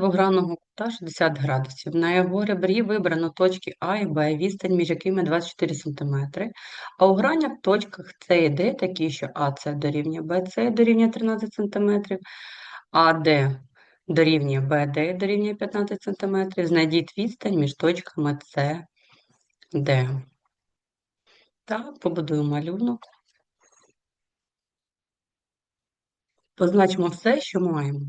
двогранного кута 60 градусів. На його ребрі вибрано точки А і Б, відстань між якими 24 см, а у гранях точках С і Д такі, що АС дорівнює БС дорівнює 13 см, АД дорівнює БД дорівнює 15 см. Знайдіть відстань між точками С, Д. Так, побудуємо малюнок. Позначимо все, що маємо.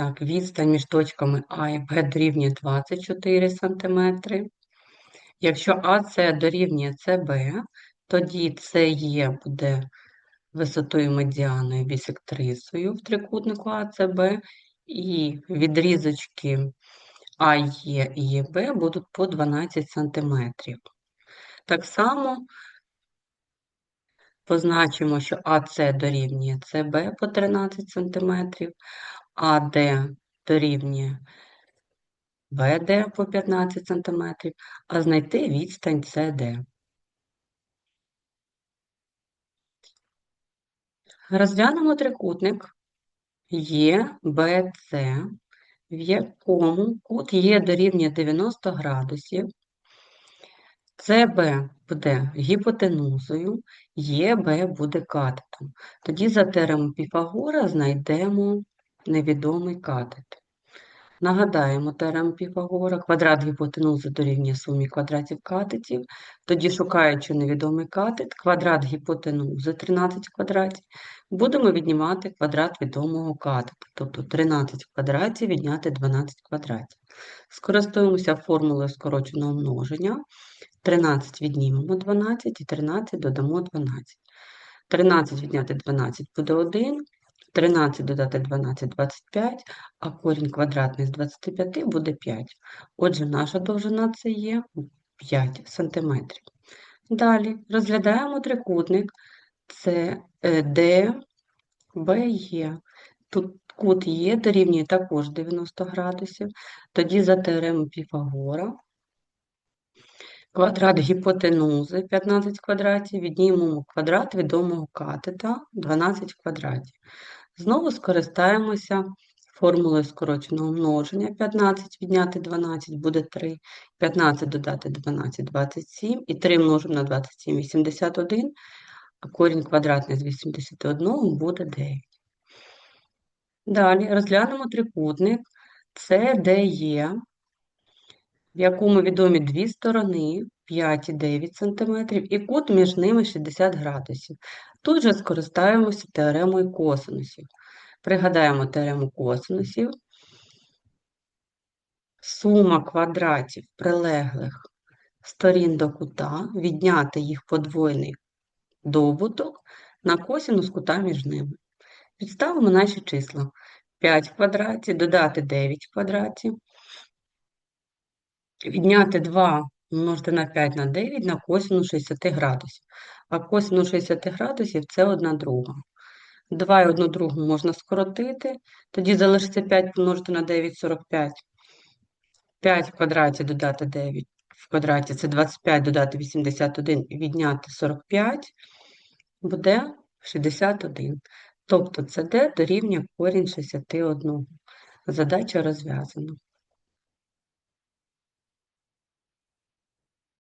Так, відстань між точками А і Б дорівнює 24 см. Якщо АС дорівнює СБ, тоді СЕ буде висотою медіаною бісектрисою в трикутнику АЦБ, і відрізочки АЕ і ЄБ будуть по 12 см. Так само позначимо, що АС дорівнює СБ по 13 см, АД дорівнює БД по 15 см, а знайти відстань СД. Розглянемо трикутник ЄБЦ, в якому кут Є дорівнює 90 градусів, СБ буде гіпотенузою, ЄБ буде катетом. Тоді за теоремою Піфагора знайдемо невідомий катет. Нагадаємо теорему Піфагора, квадрат гіпотенузи дорівнює сумі квадратів катетів. Тоді, шукаючи невідомий катет, квадрат гіпотенузи 13 квадратів, будемо віднімати квадрат відомого катета, тобто 13 квадратів відняти 12 квадратів. Скористуємося формулою скороченого множення. 13 віднімемо 12 і 13 додамо 12. 13 відняти 12 буде 1. 13 додати 12 – 25, а корінь квадратний з 25 буде 5. Отже, наша довжина це є 5 см. Далі розглядаємо трикутник це D, B, E. Тут кут Є дорівнює також 90 градусів. Тоді за теоремою Піфагора квадрат гіпотенузи 15 квадратів, віднімемо квадрат відомого катета 12 квадратів. Знову скористаємося формулою скороченого множення. 15 відняти 12 буде 3, 15 додати 12 27, і 3 множимо на 27 81, а корінь квадратний з 81 буде 9. Далі розглянемо трикутник CDE, в якому відомі дві сторони 5 і 9 см, і кут між ними 60 градусів. Тут же скористаємося теоремою косинусів. Пригадаємо теорему косинусів. Сума квадратів прилеглих сторін до кута, відняти їх подвойний добуток на косинус кута між ними. Підставимо наші числа. 5 квадратів, додати 9 квадратів, відняти 2 множити на 5 на 9 на косинус 60 градусів. А косинус 60 градусів це 1 друга. 2 і 1 другу можна скоротити, тоді залишиться 5 помножити на 9 – 45. 5 в квадраті додати 9 в квадраті це 25 додати 81 і відняти 45 буде 61. Тобто це d дорівнює корінь 61. Задача розв'язана.